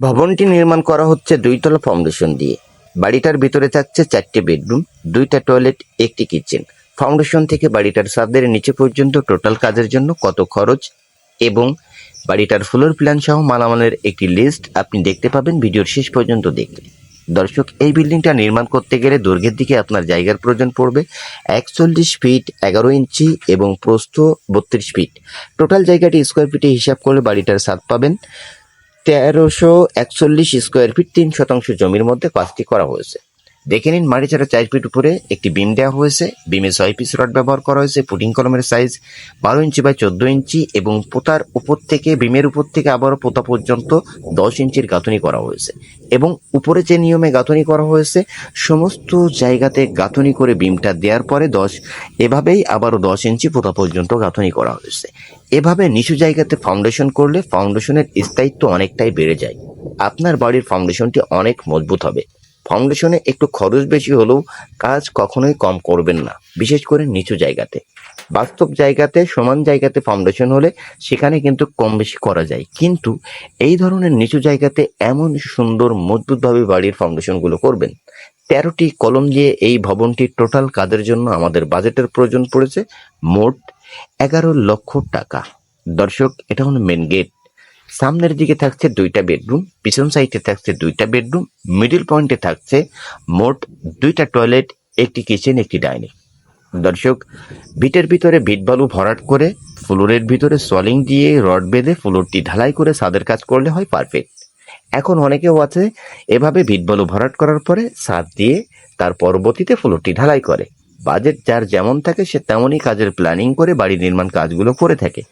ভবনটি নির্মাণ করা হচ্ছে দুইতলা ফাউন্ডেশন দিয়ে। বাড়িটার ভিতরে থাকছে চারটি বেডরুম, দুইটা টয়লেট, একটি কিচেন। ফাউন্ডেশন থেকে বাড়িটার ছাদের নিচে পর্যন্ত টোটাল কাজের জন্য কত খরচ এবং বাড়িটার ফ্লোর প্ল্যান সহ মালামালের একটি লিস্ট আপনি দেখতে পাবেন ভিডিওর শেষ পর্যন্ত দেখলে। দর্শক, এই বিল্ডিংটা নির্মাণ করতে গেলে দৈর্ঘ্যের দিকে আপনার জায়গার প্রয়োজন পড়বে একচল্লিশ ফিট, এগারো ইঞ্চি এবং প্রস্থ বত্রিশ ফিট। টোটাল জায়গাটি স্কোয়ার ফিটে হিসাব করলে বাড়িটার ছাদ পাবেন। তেরোশো একচল্লিশ স্কোয়ার ফিট তিন শতাংশ জমির মধ্যে কাজটি করা হয়েছে। দেখে নিন মাটি ছাড়া চার ফিট উপরে একটি বিম দেওয়া হয়েছে। বিমে ছয় পিস রড ব্যবহার করা হয়েছে পুটিং কলমের সাইজ বারো ইঞ্চি বাই চোদ্দ ইঞ্চি এবং পোতার উপর থেকে, বিমের উপর থেকে আবারও পোতা পর্যন্ত দশ ইঞ্চির গাঁথনি করা হয়েছে এবং উপরে যে নিয়মে গাঁথনি করা হয়েছে, সমস্ত জায়গাতে গাঁথনি করে বিমটা দেওয়ার পরে দশ, এভাবেই আবারও দশ ইঞ্চি পোতা পর্যন্ত গাঁথনি করা হয়েছে। এভাবে নিচু জায়গাতে ফাউন্ডেশন করলে ফাউন্ডেশনের স্থায়িত্ব অনেকটাই বেড়ে যায়। আপনার বাড়ির ফাউন্ডেশনটি অনেক মজবুত হবে। ফাউন্ডেশনে একটু খরচ বেশি হলেও কাজ কখনোই কম করবেন না, বিশেষ করে নিচু জায়গাতে। বাস্তব জায়গাতে, সমান জায়গাতে ফাউন্ডেশন হলে সেখানে কিন্তু কম বেশি করা যায়। কিন্তু এই ধরনের নিচু জায়গাতে এমন সুন্দর, মজবুতভাবে বাড়ির ফাউন্ডেশনগুলো করবেন। তেরোটি কলম দিয়ে এই ভবনটির টোটাল কাজের জন্য আমাদের বাজেটের প্রয়োজন পড়েছে মোট এগারো লক্ষ টাকা। দর্শক, এটা হলো মেন গেট সামনের দিকে থাকছে দুইটা বেডরুম, পিছন সাইডে থাকছে দুইটা বেডরুম, মিডিল পয়েন্টে থাকছে মোট দুইটা টয়লেট, একটি কিচেন, একটি ডাইনিং। দর্শক, ভিটের ভিতরে ভিট বালু ভরাট করে, ফ্লোরের ভিতরে সলিং দিয়ে রড বেঁধে ফ্লোরটি ঢালাই করে সাদের কাজ করলে হয় পারফেক্ট। এখন অনেকেও আছে, এভাবে ভিট বালু ভরাট করার পরে সাদ দিয়ে তার পরবর্তীতে ফ্লোরটি ঢালাই করে। বাজেট যার যেমন থাকে সে তেমনই কাজের প্ল্যানিং করে বাড়ি নির্মাণ কাজগুলো করে থাকে।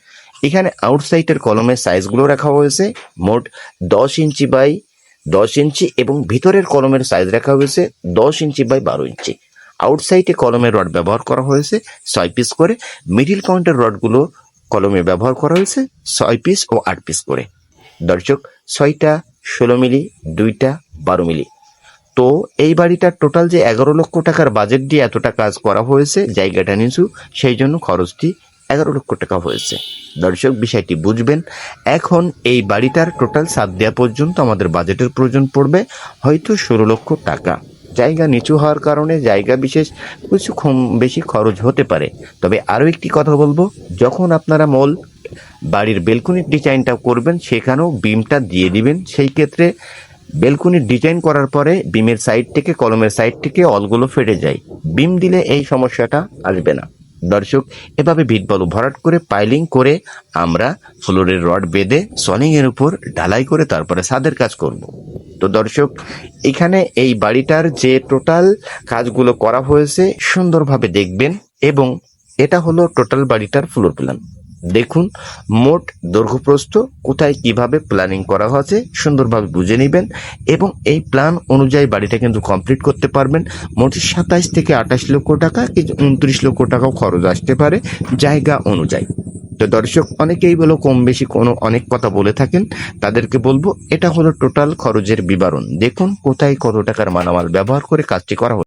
এখানে আউটসাইডের কলমের সাইজগুলো রাখা হয়েছে, মোট দশ ইঞ্চি বাই দশ ইঞ্চি এবং ভিতরের কলমের সাইজ রাখা হয়েছে দশ ইঞ্চি বাই বারো ইঞ্চি। আউটসাইডে কলমের রড ব্যবহার করা হয়েছে ছয় পিস করে মিডিল পয়েন্টের রডগুলো কলমে ব্যবহার করা হয়েছে ছয় পিস ও আট পিস করে। দর্শক, ছয়টা ষোলো মিলি, দুইটা বারো মিলি। তো এই বাড়িটার টোটাল যে এগারো লক্ষ টাকার বাজেট দিয়ে এতটা কাজ করা হয়েছে, জায়গাটা নিচু, সেই জন্য খরচটি এগারো লক্ষ টাকা হয়েছে। দর্শক, বিষয়টি বুঝবেন। এখন এই বাড়িটার টোটাল সাত দেওয়া পর্যন্ত আমাদের বাজেটের প্রয়োজন পড়বে হয়তো ষোলো লক্ষ টাকা। জায়গা নিচু হওয়ার কারণে জায়গা বিশেষ কিছু বেশি খরচ হতে পারে। তবে আরও একটি কথা বলব, যখন আপনারা মল, বাড়ির বেলকনির ডিজাইনটা করবেন, সেখানেও বিমটা দিয়ে দিবেন। সেই ক্ষেত্রে বেলকনির ডিজাইন করার পরে বিমের সাইড থেকে, কলমের সাইড থেকে অলগুলো ফেটে যায়। বিম দিলে এই সমস্যাটা আসবে না। দর্শক, এভাবে বিট বালু ভরাট করে, পাইলিং করে আমরা ফ্লোরের রড বেঁধে সলিং এর উপর ঢালাই করে তারপরে সাদের কাজ করব। তো দর্শক, এখানে এই বাড়িটার যে টোটাল কাজগুলো করা হয়েছে, সুন্দরভাবে দেখবেন এবং এটা হলো টোটাল বাড়িটার ফ্লোর প্ল্যান। দেখুন, মোট দৈর্ঘ্যপ্রস্থ কোথায় কীভাবে প্ল্যানিং করা হয়েছে সুন্দরভাবে বুঝে নেবেন এবং এই প্ল্যান অনুযায়ী বাড়িটা কিন্তু কমপ্লিট করতে পারবেন। মোট সাতাইশ থেকে আঠাশ লক্ষ টাকা কিছু উনত্রিশ লক্ষ টাকাও খরচ আসতে পারে জায়গা অনুযায়ী। তো দর্শক, অনেকেই বলো, কম বেশি কোনো অনেক কথা বলে থাকেন, তাদেরকে বলব, এটা হলো টোটাল খরচের বিবরণ। দেখুন, কোথায় কত টাকার মালামাল ব্যবহার করে কাজটি করা